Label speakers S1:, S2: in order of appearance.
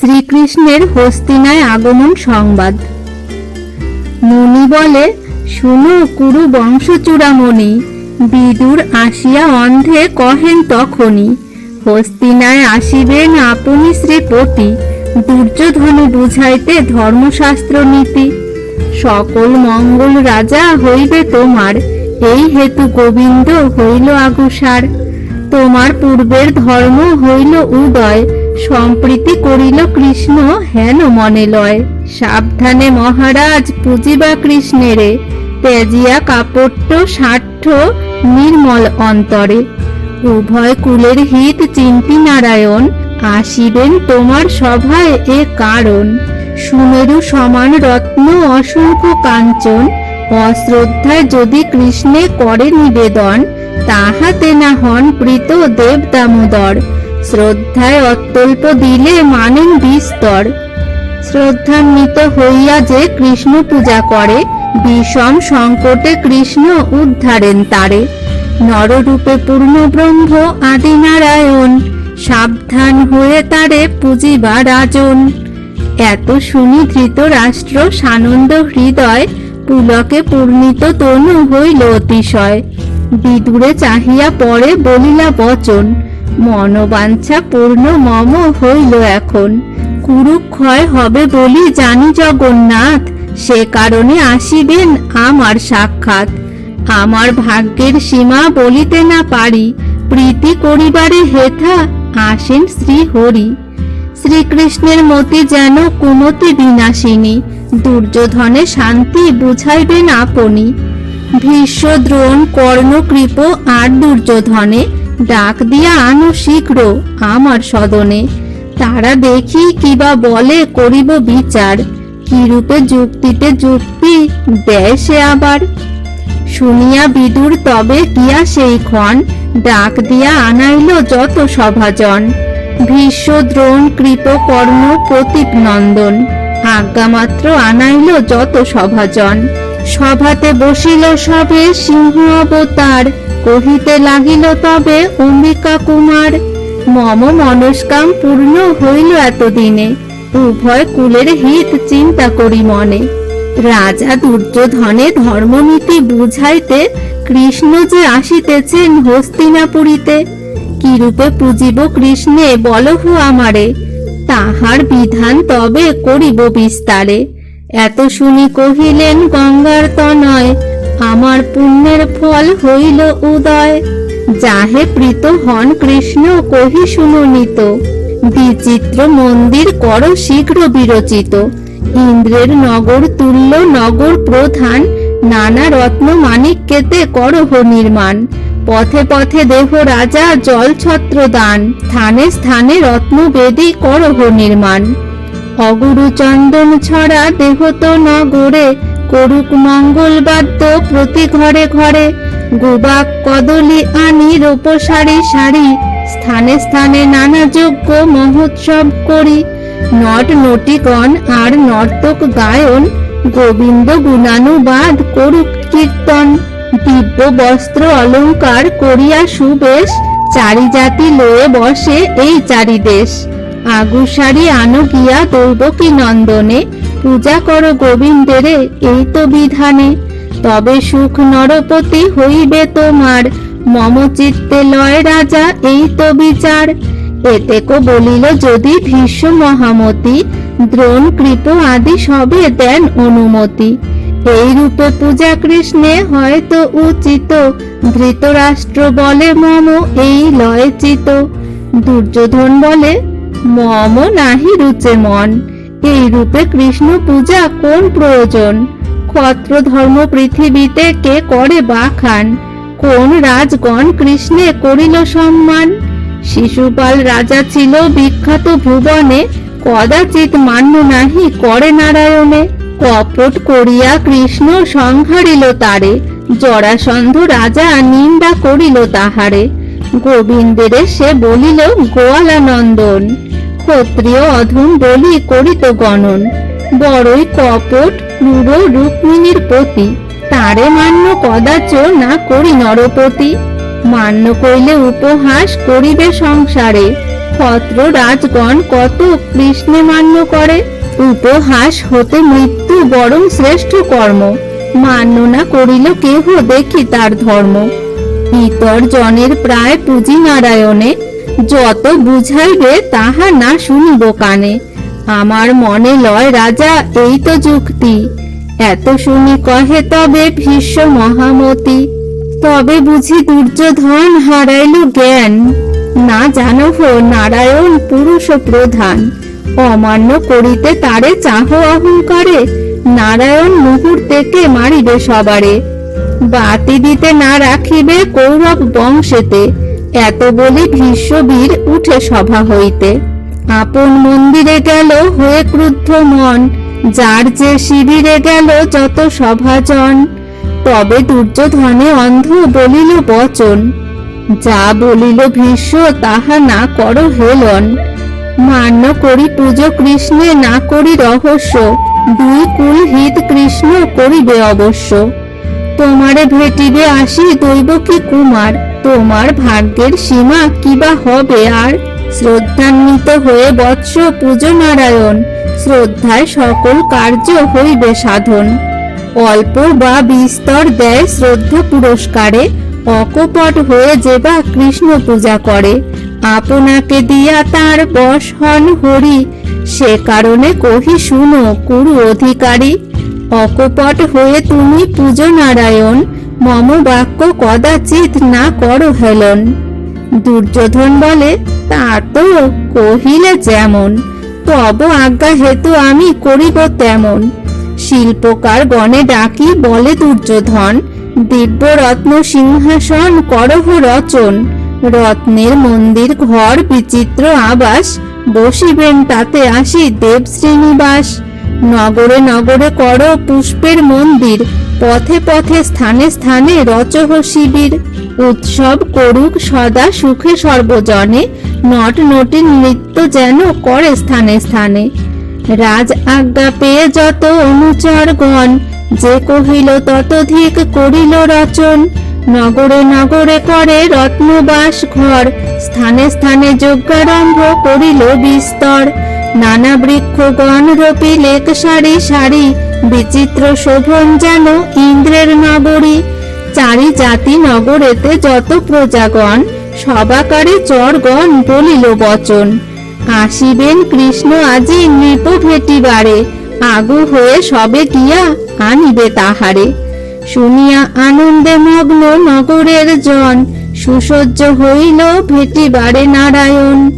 S1: শ্রীকৃষ্ণের হস্তিনায় আগমন সংবাদ। মুনি বলে, শুনো কুরু বংশচূড়ামণি, বিদুর আসিয়া অন্ধে কহেন তখনই হস্তিনায় আসিবেন আপনি শ্রীপতি, দুর্যোধনে বুঝাইতে ধর্মশাস্ত্র নীতি। সকল মঙ্গল রাজা হইবে তোমার, এই হেতু গোবিন্দ হইল আগুসার। তোমার পূর্বের ধর্ম হইল উদয় সম্প্রীতি করিল কৃষ্ণ, হেন মনে লয়। সাবধানে মহারাজ পুজিবা কৃষ্ণেরে তেজিয়া কাপট্য ষাঠ্য নির্মল অন্তরে। উভয় কুলের হিত চিন্তি নারায়ণ, আসিবেন তোমার সভায় এ কারণ। সুমেরু সমান রত্ন অসংখ্য কাঞ্চন, অশ্রদ্ধায় যদি কৃষ্ণে করে নিবেদন, তাহাতে না হন প্রীত দেব দামোদর। শ্রদ্ধায় অত্যল্প দিলে মানেন বিস্তর। শ্রদ্ধান্বিত হইয়া যে কৃষ্ণ পূজা করে, বিষম সংকটে কৃষ্ণ উদ্ধারেন তারে। নররূপে পূর্ণ ব্রহ্ম আদি নারায়ণ সাবধান হয়ে তারে পুজিবা রাজন। এত শুনি ধৃত রাষ্ট্র সানন্দ হৃদয় পুলকে পূর্ণিত তনু হইল অতিশয়। বিদুরে চাহিয়া পরে বলিলা বচন মনোবাঞ্ছা পূর্ণ মম হইল এখন। কুরুক্ষয় হবে বলি জানি জগন্নাথ, সে কারণে আসিবেন আমার সাক্ষাৎ। আমার ভাগ্যের সীমা বলিতে না পারি, প্রীতি করিবারে হেথা আসেন শ্রী হরি শ্রীকৃষ্ণের মতি যেন কুমতি বিনাশিনী, দুর্যোধনে শান্তি বুঝাইবেন আপনি। ভীষ্ম দ্রোণ কর্ণ কৃপ আর দুর্যোধনে ডাক দিয়া আনো শীঘ্র আমার সদনে। তারা দেখি কিবা বলে, করিব বিচার। কিরূপে যুক্তিতে যুক্তি দেয় সে আবার? শুনিয়া বিদুর, তবে গিয়া সেই ক্ষণ? ডাক দিয়া আনাইল যত সভাজন। ভীষ্ম দ্রোণ, কৃপ, কর্ণ, প্রতীপ, নন্দন। আজ্ঞামাত্র আনাইল যত সভাজন। সভাতে বসিল সবে সিংহ অবতার কহিতে লাগিল, তবে অম্বিকা কুমার, মম মনস্কাম পূর্ণ হইল এতদিনে। উভয় কুলের হিত চিন্তা করি মনে। রাজা দুর্যোধনে ধর্মনীতি বুঝাইতে কৃষ্ণ যে আসিতেছেন হস্তিনাপুরীতে, কিরূপে পুজিব কৃষ্ণে বলহু আমারে? তাহার বিধান তবে করিব বিস্তারে। এত শুনি কহিলেন গঙ্গার তনয় আমার পুণ্যের ফল হইল উদয়। যাহে প্রীত হন কৃষ্ণ, কহি শুনুনিত বিচিত্র মন্দির কর শীঘ্র বিরচিত। ইন্দ্রের নগর তুল্য, নগর প্রধান। নানা রত্ন মানিক্যেতে করহ নির্মাণ। পথে পথে দেহ রাজা, জল ছত্র দান। স্থানে স্থানে রত্ন বেদি করহ নির্মাণ। অগুরু চন্দন ছড়া দেহ তো নগরে করুক মঙ্গল বাদ্য প্রতি ঘরে ঘরে। গোবাক কদলি আনি রূপসারি শাড়ি স্থানে স্থানে নানা যজ্ঞ মহোৎসব করি। নট নটিগণ আর নর্তক গায়ন। গোবিন্দ গুণানুবাদ করুক কীর্তন। দিব্য বস্ত্র অলংকার করিয়া সুবেশ। চারি জাতি লয়ে বসে এই চারি দেশ আগুসারি আনো গিয়া দৈবকী নন্দনে। পূজা করো গোবিন্দেরে, এই তো বিধানে। তবে সুখ নরপতি হইবে তোমার। মম চিত্তে লয় রাজা, এই তো বিচার। এতেকো বলিল, যদি ভীষ্ম মহামতি, দ্রোণ, কৃপ আদি সবে দেন অনুমতি। এই রূপে পূজা কৃষ্ণে হয়তো উচিত। ধৃতরাষ্ট্র বলে মম, এই লয় চিত। দুর্যোধন বলে, মম নাহি রুচে মন। এই রূপে কৃষ্ণ পূজা কোন প্রয়োজন? ক্ষত্র ধর্ম পৃথিবীতে কে করে বাখান কোন রাজগণ কৃষ্ণে করিল সম্মান? শিশুপাল রাজা ছিল বিখ্যাত ভুবনে, কদাচিৎ মান্য নাহি করে নারায়ণে। কপট করিয়া কৃষ্ণ সংহারিল তারে, জরাসন্ধ রাজা নিন্দা করিল তাহারে। গোবিন্দের সে বলিল, গোয়ালানন্দন। ক্ষত্রিয় অধম বলি করিত গণন। বড়ই কপট ক্রূর রুক্মিণীর প্রতি তারে মান্য কদাচ না করি নরপতি। মান্য কইলে উপহাস করিবে সংসারে। ক্ষত্র রাজগণ কত কৃষ্ণে মান্য করে। উপহাস হতে মৃত্যু বরং শ্রেষ্ঠ কর্ম। মান্য না করিল কেহ দেখি তার ধর্ম। ইতর জনের প্রায় পুঁজি নারায়ণে। যত বুঝাইবে তাহা না শুনিব কানে। আমার মনে লয় রাজা, এই তো যুক্তি। এত শুনি কহে তবে ভীষ্ম মহামতি। তবে বুঝি দুর্যোধন হারাইল জ্ঞান। না জানো হো নারায়ণ পুরুষ প্রধান। অমান্য করিতে তারে চাহ অহংকারে। নারায়ণ মুহূর্তেকে মারিবে সবারে। বাতি দিতে না রাখিবে কৌরব বংশেতে। এত বলি ভীষ্মবীর উঠে সভা হইতে। আপন মন্দিরে গেল হয়ে ক্রুদ্ধ মন, যার যে শিবিরে গেল যত সভাজন। তবে দুর্যোধনে অন্ধ বলিল বচন, যা বলিল ভীষ্ম তাহা না করো হেলন। মান্য করি পুজো কৃষ্ণে, না করি রহস্য, দুই কুল হিত কৃষ্ণ করিবে অবশ্য। তোমারে ভেটিবে আসি দৈব কি কুমার তোমার ভাগ্যের সীমা কিবা হবে আর? শ্রদ্ধান্বিত হয়ে বৎস পুজো নারায়ণ শ্রদ্ধায় সকল কার্য হইবে সাধন। অল্প বা বিস্তর দেয় শ্রদ্ধা পুরস্কারে, অকপট হয়ে যে বা কৃষ্ণ পূজা করে। আপনাকে দিয়া তার বশ হন হরি, সে কারণে কহি শুনো, কুরু অধিকারী। অকপট হয়ে তুমি পুজো নারায়ণ মম বাক্য কদাচিৎ না করো হেলন। দুর্যোধন বলে, তা তো কহিলে যেমন, তব আজ্ঞা হেতু আমি করিব তেমন। শিল্পকার গণে ডাকি, বলে দুর্যোধন দিব্য রত্ন সিংহাসন করহ রচন। রত্নের মন্দির ঘর বিচিত্র আবাস, বসিবেন তাতে আসি দেব শ্রীনিবাস নগরে নগরে কর পুষ্পের মন্দির পথে পথে, স্থানে স্থানে রচহ শিবির, উৎসব করুক সদা সুখে সর্বজনে, নট নটির নৃত্য যেন করে স্থানে স্থানে। রাজ আজ্ঞা পেয়ে যত অনুচরগণ, যে কহিল ততধিক করিল রচন। নগরে নগরে করে রত্নবাস ঘর, স্থানে স্থানে যজ্ঞারম্ভ করিল বিস্তর। নানা বৃক্ষগণ রপি লেক সারি সারি বিচিত্র শোভন যেন ইন্দ্রের নগরী। চারি জাতি নগরেতে যত প্রজাগণ, সবাকারে চরগণ বলিল বচন। আসিবেন কৃষ্ণ আজি নৃপ ভেটিবারে, আগু হয়ে সবে গিয়া আনিবে তাহারে। শুনিয়া আনন্দে মগ্ন নগরের জন, সুসজ্জ হইল ভেটিবারে নারায়ণ।